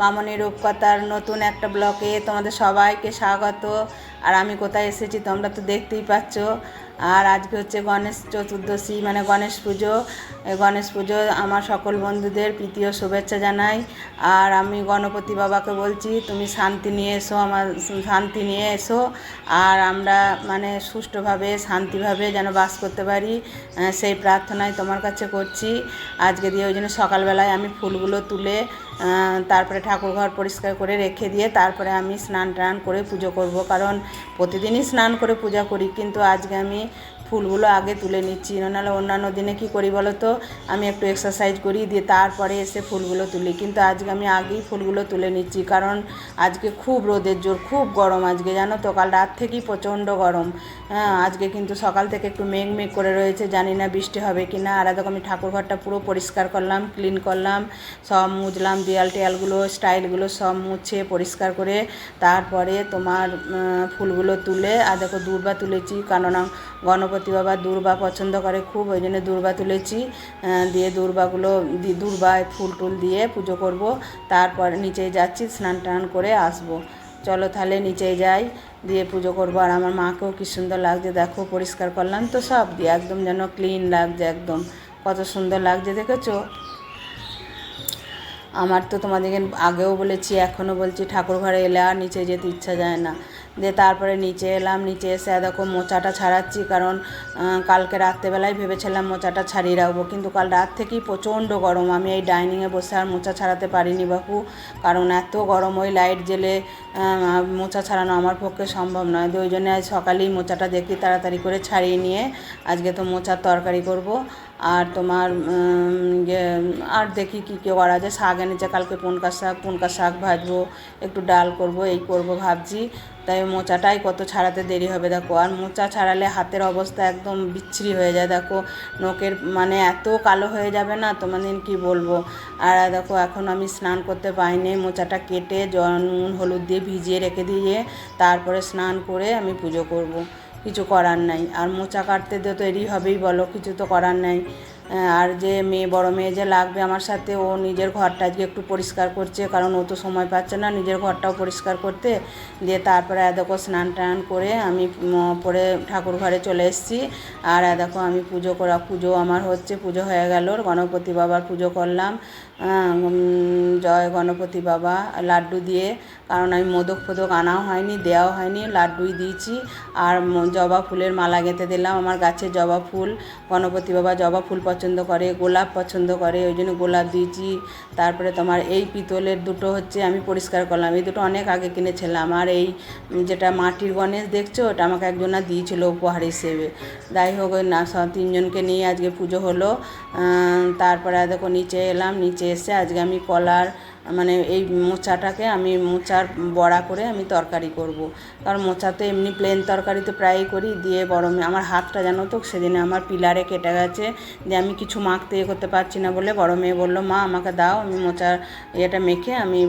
মামনি রূপকথার নতুন একটা ব্লকে তোমাদের সবাইকে স্বাগত। আর আমি কোথায় এসেছি তোমরা তো দেখতেই পাচ্ছ। আর আজকে হচ্ছে গণেশ চতুর্দশী মানে গণেশ পুজো। গণেশ পুজো আমার সকল বন্ধুদের প্রীতীয় শুভেচ্ছা জানাই। আর আমি গণপতি বাবাকে বলছি, তুমি শান্তি নিয়ে এসো, আমার শান্তি নিয়ে এসো। আর আমরা মানে সুষ্ঠুভাবে, শান্তিভাবে যেন বাস করতে পারি সেই প্রার্থনাই তোমার কাছে করছি। আজকে দিয়ে ওই জন্য সকালবেলায় আমি ফুলগুলো তুলে তারপরে ঠাকুরঘর পরিষ্কার করে রেখে দিয়ে তারপরে আমি স্নান টান করে পুজো করব। কারণ প্রতিদিনই স্নান করে পূজা করি, কিন্তু আজকে আমি ফুলগুলো আগে তুলে নিচ্ছি। নাহলে অন্যান্য দিনে কি করি বলো তো? আমি একটু এক্সারসাইজ করি, দিয়ে তারপরে এসে ফুলগুলো তুলি। কিন্তু আজকে আমি আগেই ফুলগুলো তুলে নিচ্ছি, কারণ আজকে খুব রোদের জোর, খুব গরম আজকে, জানো তো? কাল রাত থেকেই প্রচণ্ড গরম। হ্যাঁ আজকে কিন্তু সকাল থেকে একটু মেঘ মেঘ করে রয়েছে, জানি না বৃষ্টি হবে কি না। আর দেখো আমি ঠাকুর ঘরটা পুরো পরিষ্কার করলাম ক্লিন করলাম, সব মুছলাম দেয়াল টেয়ালগুলো, স্টাইলগুলো সব মুছে পরিষ্কার করে তারপরে তোমার ফুলগুলো তুলে, আর দেখো দূর্বা তুলেছি, কেননা গণপতি বাবা দূর্বা পছন্দ করে খুব, ওই জন্য দূর্বা তুলেছি। দিয়ে দূর্বাগুলো দূর্বায় ফুল টুল দিয়ে পুজো করব। তারপর নিচে যাচ্ছি, স্নান টান করে আসব। চলো তাহলে নিচে যাই, দিয়ে পুজো করব। আর আমার মাকেও কি সুন্দর লাগছে, দেখো, পরিষ্কার করলাম তো সব দিয়ে, একদম যেন ক্লিন লাগছে একদম। কত সুন্দর লাগছে, দেখেছ? আমার তো তোমাদেরকে আগেও বলেছি, এখনও বলছি ঠাকুর ঘরে এলে আর নিচে যেতে ইচ্ছা যায় না। দিয়ে তারপরে নিচে এলাম নিচে এসে দেখো মোচাটা ছাড়াচ্ছি কারণ কালকে রাত্রেবেলায় ভেবেছিলাম মোচাটা ছাড়িয়ে রাখব কিন্তু কাল রাত থেকেই প্রচণ্ড গরম। আমি এই ডাইনিংয়ে বসে আর মোচা ছাড়াতে পারিনি বাপু কারণ এত গরম ওই লাইট জেলে মোচা ছাড়ানো আমার পক্ষে সম্ভব নয়। তো ওই জন্য আজ সকালেই মোচাটা দেখি তাড়াতাড়ি করে ছাড়িয়ে নিয়ে আজকে তো মোচার তরকারি করব। আর তোমার ইয়ে, আর দেখি কী কী করা যায়। শাক এনেছে কালকে পুনকা শাক পুনকা শাক ভাজবো একটু ডাল করব এই করব ভাবছি। তাই মোচাটাই কত ছাড়াতে দেরি হবে, দেখো। আর মোচা ছাড়ালে হাতের অবস্থা একদম বিচ্ছিরি হয়ে যায়, দেখো। নোকের মানে এত কালো হয়ে যাবে না তোমাদের কি বলব? আর দেখো, এখন আমি স্নান করতে পাইনি মোচাটা কেটে জল, নুন, হলুদ দিয়ে ভিজিয়ে রেখে দিয়ে তারপরে স্নান করে আমি পুজো করব। কিছু করার নাই। আর মোচা কাটতে তো দেরি হবেই বলো, কিছু তো করার নাই। আর যে মেয়ে, বড় মেয়ে যে লাগবে আমার সাথে, ও নিজের ঘরটা আজকে একটু পরিষ্কার করছে, কারণ ও তো সময় পাচ্ছে না নিজের ঘরটাও পরিষ্কার করতে। দিয়ে তারপরে দেখো স্নান টান করে আমি পরে ঠাকুর ঘরে চলে এসেছি। আর দেখো আমি পুজো করা, পুজো আমার হচ্ছে, পুজো হয়ে গেল, গণপতি বাবার পুজো করলাম। জয় গণপতি বাবা, লাড্ডু দিয়ে, কারণ আমি মোদক ফোদক আনাও হয়নি, দেওয়াও হয়নি, লাড্ডুই দিয়েছি। আর জবা ফুলের মালা গেঁথে দিলাম, আমার গাছে জবা ফুল, গণপতি বাবা জবা ফুল পছন্দ করে, গোলাপ পছন্দ করে, ওই জন্য গোলাপ দিয়েছি। তারপরে তোমার এই পিতলের দুটো হচ্ছে আমি পরিষ্কার করলাম, এই দুটো অনেক আগে কিনেছিলাম। আর এই যেটা মাটির গণেশ দেখছ, ওটা আমাকে একজনা দিয়েছিল উপহার হিসেবে। যাই হোক, ওই না তিনজনকে নিয়ে আজকে পুজো হলো। তারপরে দেখো নিচে এলাম, নিচে এসে আজকে আমি কলার মানে এই মোচাটাকে আমি মোচার বড়া করে আমি তরকারি করব। কারণ মোচা তো এমনি প্লেন তরকারি তো প্রায়ই করি, দিয়ে বড় মেয়ে আমার হাতটা জানো তো, সেদিনে আমার পিলারে কেটে গেছে, দিয়ে আমি কিছু মাখতে ইয়ে করতে পারছি না বলে বড় মেয়ে বলল, মা, আমাকে দাও, আমি মোচার ইয়েটা মেখে আমি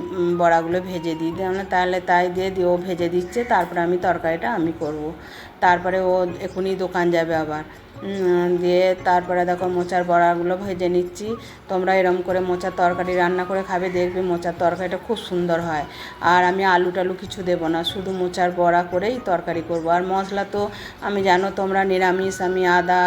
বড়াগুলো ভেজে দিই আমরা তাহলে তাই দিয়ে দিয়ে ও ভেজে দিচ্ছে, তারপরে আমি তরকারিটা আমি করব। তারপরে ও এখনই দোকান যাবে আবার দিয়ে তারপরে দেখো মোচার বড়াগুলো ভেজে নিচ্ছি। তোমরা এরম করে মোচার তরকারি রান্না করে খাবে, দেখবে মোচার তরকারিটা খুব সুন্দর হয়। আর আমি আলু টালু কিছু দেব না, শুধু মোচার বড়া করেই তরকারি করব। আর মশলা তো, আমি জানো তোমরা নিরামিষ, আমি আদা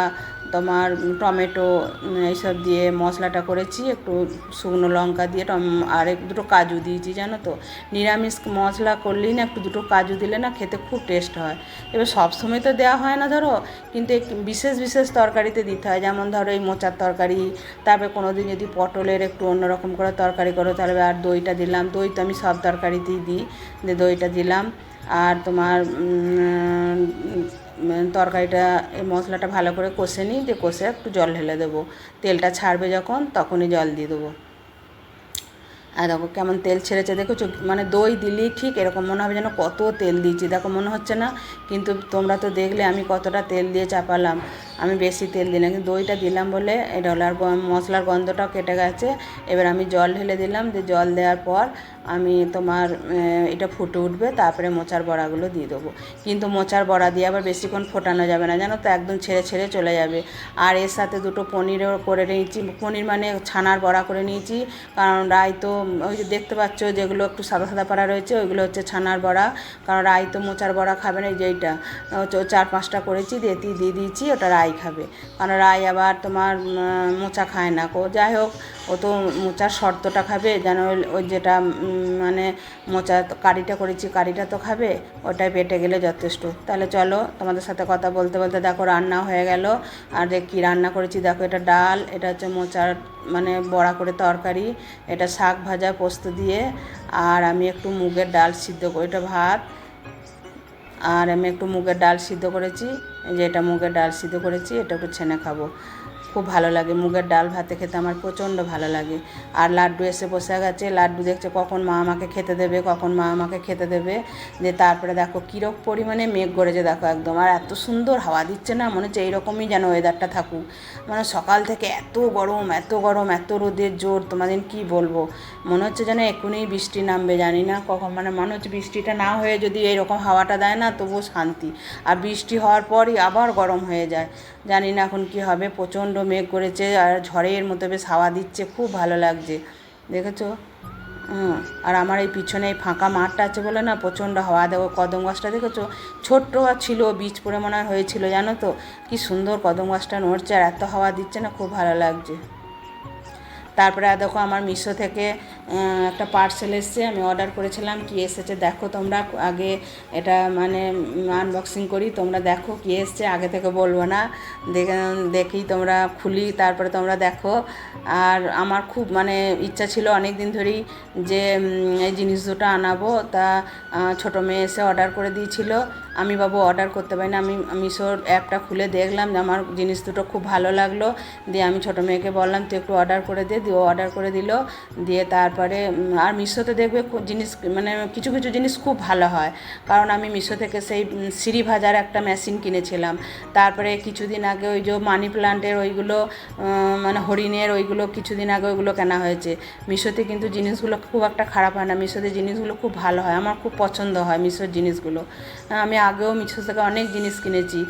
তোমার টমেটো এইসব দিয়ে মশলাটা করেছি, একটু শুকনো লঙ্কা দিয়ে, টম- আর এক দুটো কাজু দিয়েছি, জানো তো? নিরামিষ মশলা করলেই না একটু দুটো কাজু দিলে না খেতে খুব টেস্ট হয়। এবার সব সময় তো দেওয়া হয় না, ধরো, কিন্তু বিশেষ বিশেষ তরকারিতে দিতে হয়। যেমন ধরো, এই মোচার তরকারি, তারপরে কোনো দিন যদি পটলের একটু অন্যরকম করে তরকারি করো, তাহলে আর দইটা দিলাম। দই তো আমি সব তরকারিতেই দিই দইটা দিলাম। আর তোমার তরকারিটা, এই মশলাটা ভালো করে কষে নিই, দিয়ে কষে একটু জল ঢেলে দেবো। তেলটা ছাড়বে যখন, তখনই জল দিয়ে দেবো। আর দেখো কেমন তেল ছেড়েছে, দেখেছ? মানে দই দিলি ঠিক এরকম মনে হবে যেন কত তেল দিয়েছি। দেখো মনে হচ্ছে না, কিন্তু তোমরা তো দেখলে আমি কতটা তেল দিয়ে চাপালাম। আমি বেশি তেল দিলাম কিন্তু দইটা দিলাম বলে আর গ- মশলার গন্ধটাও কেটে গেছে। এবার আমি জল ঢেলে দিলাম, দিয়ে জল দেওয়ার পর আমি তোমার এটা ফুটে উঠবে, তারপরে মোচার বড়াগুলো দিয়ে দেবো। কিন্তু মোচার বড়া দিয়ে আবার বেশিক্ষণ ফোটানো যাবে না, জানো তো, একদম ছেড়ে ছেড়ে চলে যাবে। আর এর সাথে দুটো পনিরও করে নিয়েছি, পনির মানে ছানার বড়া করে নিয়েছি, কারণ রায় তো, ওই যে দেখতে পাচ্ছ, যেগুলো একটু সাদা সাদা পাড়া রয়েছে, ওইগুলো হচ্ছে ছানার বড়া। কারণ রায় তো মোচার বড়া খাবে না, এই যে ও, চার পাঁচটা করেছি, দিয়ে দিয়ে দিয়েছি, ওটা রায় খাবে। কারণ রায় আবার তোমার মোচা খায় না। কো, যাই হোক, ও তো মোচার শর্তটা খাবে, যেন ওই- যেটা মানে মোচা কারিটা করেছি, কারিটা তো খাবে, ওটাই পেটে গেলে যথেষ্ট। তাহলে চলো, তোমাদের সাথে কথা বলতে বলতে দেখো রান্না হয়ে গেল। আর কী রান্না করেছি, দেখো এটা ডাল, এটা হচ্ছে মোচার মানে বড়া করে তরকারি, এটা শাক ভাজা, পোস্ত দিয়ে, আর আমি একটু মুগের ডাল সিদ্ধ করে, এটা ভাত, আর আমি একটু মুগের ডাল সিদ্ধ করেছি। যে এটা মুগের ডাল সিদ্ধ করেছি এটা একটু ছেনে খাব। খুব ভালো লাগে। মুগের ডাল ভাতে খেতে আমার প্রচণ্ড ভালো লাগে। আর লাড্ডু এসে বসে গেছে, লাড্ডু দেখছে কখন মা আমাকে খেতে দেবে, কখন মা আমাকে খেতে দেবে। দিয়ে তারপরে দেখো কীরকম পরিমাণে মেঘ গড়েছে দেখো একদম। আর এত সুন্দর হাওয়া দিচ্ছে না, মনে হচ্ছে এইরকমই যেন ওয়েদারটা থাকুক। মানে সকাল থেকে এত গরম এত গরম, এত রোদের জোর, তোমাদের কি বলব? মনে হচ্ছে যেন এক্ষুনি বৃষ্টি নামবে, জানি না কখন। মানে মনে হচ্ছে বৃষ্টিটা না হয়ে যদি এরকম হাওয়াটা দেয় না, তবুও শান্তি। আর বৃষ্টি হওয়ার পরই আবার গরম হয়ে যায়। জানি না এখন কি হবে, প্রচণ্ড মেঘ করেছে আর ঝড়ের মতো বেশ হাওয়া দিচ্ছে, খুব ভালো লাগছে। দেখেছ? আর আমার এই পিছনে এই ফাঁকা মাঠটা আছে বলে না প্রচণ্ড হাওয়া দেবো কদম গাছটা, দেখেছ? ছোট্ট ছিল, বীজ পড়ে মনে হয় হয়েছিল, জানো তো? কি সুন্দর কদম গাছটা নড়ছে আর এত হাওয়া দিচ্ছে না, খুব ভালো লাগছে। তারপরে দেখো আমার মিশো থেকে একটা পার্সেল এসছে, আমি অর্ডার করেছিলাম, কি এসেছে দেখো তোমরা, আগে এটা মানে আনবক্সিং করি, তোমরা দেখো কি এসছে, আগে থেকে বলব না, দেখে, দেখি তোমরা খুলি, তারপরে তোমরা দেখো। আর আমার খুব মানে ইচ্ছা ছিল অনেক দিন ধরেই যে এই জিনিস দুটো আনাবো, তা ছোটো মেয়ে এসে অর্ডার করে দিয়েছিল। আমি বাবু অর্ডার করতে পারি না। আমি মিশোর অ্যাপটা খুলে দেখলাম যে আমার জিনিস দুটো খুব ভালো লাগল। দিয়ে আমি ছোটো মেয়েকে বললাম, তুই একটু অর্ডার করে দে। দিয়ে অর্ডার করে দিল। দিয়ে তারপরে আর মিশোতে দেখবে জিনিস মানে কিছু কিছু জিনিস খুব ভালো হয়। কারণ আমি মিশো থেকে সেই সিঁড়ি ভাজার একটা মেশিন কিনেছিলাম। তারপরে কিছুদিন আগে ওই যে মানি প্লান্টের ওইগুলো মানে হরিণের ওইগুলো কিছুদিন আগে ওইগুলো কেনা হয়েছে। মিশোতে কিন্তু জিনিসগুলো খুব একটা খারাপ হয় না। মিশোতে জিনিসগুলো খুব ভালো হয়। আমার খুব পছন্দ হয় মিশোর জিনিসগুলো। আমি আগেও মিশো থেকে অনেক জিনিস কিনেছি।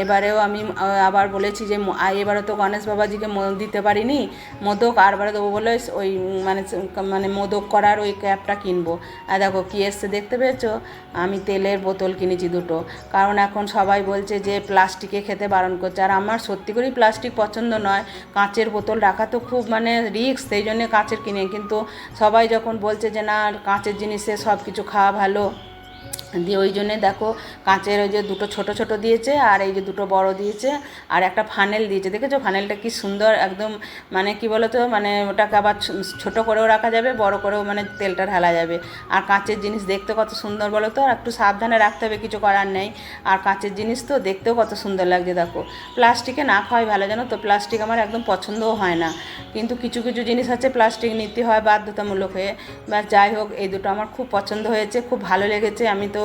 এবারেও আমি আবার বলেছি যে ম- আ- এবারে তো গণেশ বাবাজিকে দিতে পারিনি। মোদক আরবারে দেবো বলে ওই মানে মানে মোদক করার ওই ক্যাপটা কিনবো। আর দেখো কী এসছে দেখতে পেয়েছ? আমি তেলের বোতল কিনেছি দুটো। কারণ এখন সবাই বলছে যে প্লাস্টিকে খেতে বারণ করছে। আর আমার সত্যি করেই প্লাস্টিক পছন্দ নয়। কাঁচের বোতল রাখা তো খুব মানে রিস্ক, সেই জন্যে কাঁচের কিনে। কিন্তু সবাই যখন বলছে যে না, কাঁচের জিনিসে সব কিছু খাওয়া ভালো দিয়ে ওই জন্যে দেখো কাঁচের ওই যে দুটো ছোট ছোট দিয়েছে আর এই যে দুটো বড় দিয়েছে আর একটা ফানেল দিয়েছে। দেখেছ ফানেলটা কি সুন্দর একদম মানে কি বলো তো মানে ওটাকে আবার ছোট করেও রাখা যাবে, বড় করেও মানে তেলটা ঢালা যাবে। আর কাঁচের জিনিস দেখতে কত সুন্দর বলো তো, আর একটু সাবধানে রাখতে হবে, কিছু করার নেই। আর কাঁচের জিনিস তো দেখতেও কত সুন্দর লাগছে দেখো। প্লাস্টিকে না খাওয়াই ভালো, জানো তো প্লাস্টিক আমার একদম পছন্দও হয় না। কিন্তু কিছু কিছু জিনিস আছে প্লাস্টিক নিতে হয় বাধ্যতামূলক হয়ে। বা যাই হোক, এই দুটো আমার খুব পছন্দ হয়েছে, খুব ভালো লেগেছে। আমি তো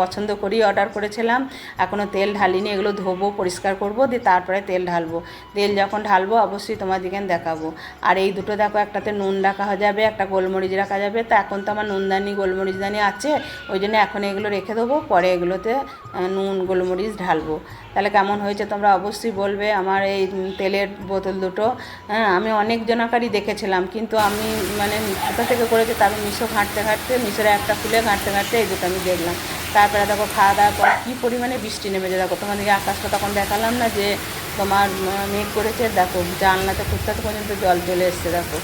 পছন্দ করি অর্ডার করেছিলাম। এখনও তেল ঢালিনি, এগুলো ধোবো, পরিষ্কার করব, দিয়ে তারপরে তেল ঢালবো। তেল যখন ঢালবো, অবশ্যই তোমাদেরকে দেখাবো। আর এই দুটো দেখো, একটাতে নুন রাখা হয়ে যাবে, একটা গোলমরিচ রাখা যাবে। তা এখন তো আমার নুনদানি গোলমরিচদানি আছে, ওই জন্য এখন এগুলো রেখে দেবো, পরে এগুলোতে নুন, গোলমরিচ ঢালবো। তাহলে কেমন হয়েছে তোমরা অবশ্যই বলবে আমার এই তেলের বোতল দুটো। হ্যাঁ আমি অনেক জনাকারই দেখেছিলাম, কিন্তু আমি মানে কোথা থেকে করেছি তারপর মিশো ঘাঁটতে ঘাঁটতে, মিশোর একটা খুলে ঘাঁটতে ঘাঁটতে এই দুটো আমি দেখলাম। তারপরে দেখো খাওয়া দাওয়ার পর কী পরিমাণে বৃষ্টি নেমেছে দেখো তোমাদেরকে আকাশটা তখন দেখালাম না যে তোমার মেঘ করেছে, দেখো জানলাতে ফুটতে পর্যন্ত জল চলে এসছে দেখো।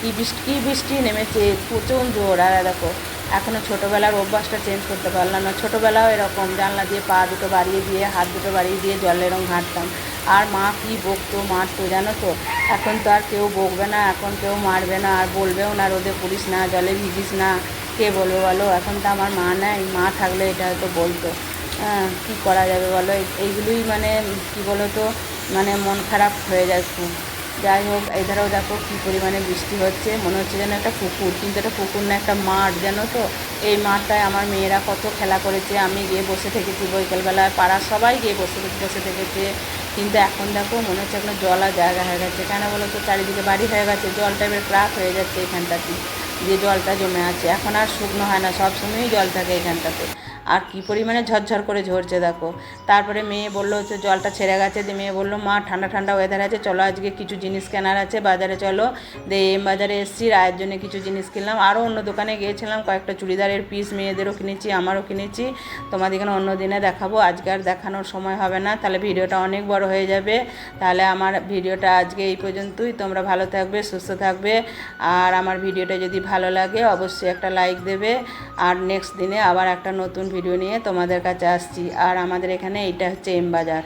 কী বৃষ্টি কী বৃষ্টি নেমেছে প্রচুর জোর, আর দেখো এখনও ছোটোবেলার অভ্যাসটা চেঞ্জ করতে পারলাম না। ছোটোবেলাও এরকম, জানলা দিয়ে পা দুটো বাড়িয়ে দিয়ে, হাত দুটো বাড়িয়ে দিয়ে জলে এরকম ঘাঁটতাম। আর মা কী বকতো, মারতো জানো তো? এখন তো আর কেউ বকবে না, এখন কেউ মারবে না, আর বলবেও না রোদে পড়িস না, জলে ভিজিস না। কে বলবে বলো? এখন তো আমার মা নেই, মা থাকলে এটা হয়তো বলতো। হ্যাঁ কী করা যাবে বলো? এইগুলোই মানে কী বলো তো মানে মন খারাপ হয়ে যায় খুব। যাই হোক, এধারেও দেখো কী পরিমাণে বৃষ্টি হচ্ছে। মনে হচ্ছে যেন একটা পুকুর, কিন্তু এটা পুকুর না, একটা মাঠ, জানো তো? এই মাঠটায় আমার মেয়েরা কত খেলা করেছে। আমি গিয়ে বসে থেকেছি বৈকালবেলায়, পাড়ার সবাই গিয়ে বসে বসে থেকেছে। কিন্তু এখন দেখো, মনে হচ্ছে এখন জল আর জায়গা হয়ে গেছে। কেন বলো তো? চারিদিকে বাড়ি হয়ে গেছে, জলটা এবার ক্রাক হয়ে যাচ্ছে এখানটাতে। যে জলটা জমে আছে। এখন আর শুকনো হয় না, সবসময়ই জল থাকে এখানটাতে। আর কী পরিমাণে ঝরঝর করে ঝরছে দেখো। তারপরে মেয়ে বলল হচ্ছে জলটা ছেড়ে গেছে দিয়ে মেয়ে বলল, মা, ঠান্ডা ঠান্ডা ওয়েদার আছে, চলো আজকে কিছু জিনিস কেনার আছে, বাজারে চলো। দিয়ে এম বাজারে এসেছি, রায়ের জন্য কিছু জিনিস কিনলাম। আরও অন্য দোকানে গিয়েছিলাম, কয়েকটা চুড়িদারের পিস মেয়েদেরও কিনেছি, আমারও কিনেছি। তোমাদের এখানে অন্য দিনে দেখাবো, আজকে আর দেখানোর সময় হবে না, তাহলে ভিডিওটা অনেক বড় হয়ে যাবে। তাহলে আমার ভিডিওটা আজকে এই পর্যন্তই, তোমরা ভালো থাকবে, সুস্থ থাকবে। আর আমার ভিডিওটা যদি ভালো লাগে, অবশ্যই একটা লাইক দেবে। আর নেক্সট দিনে আবার একটা নতুন ভিডিও নিয়ে তোমাদের কাছে আসছি। আর আমাদের এখানে এটা হচ্ছে এম বাজার।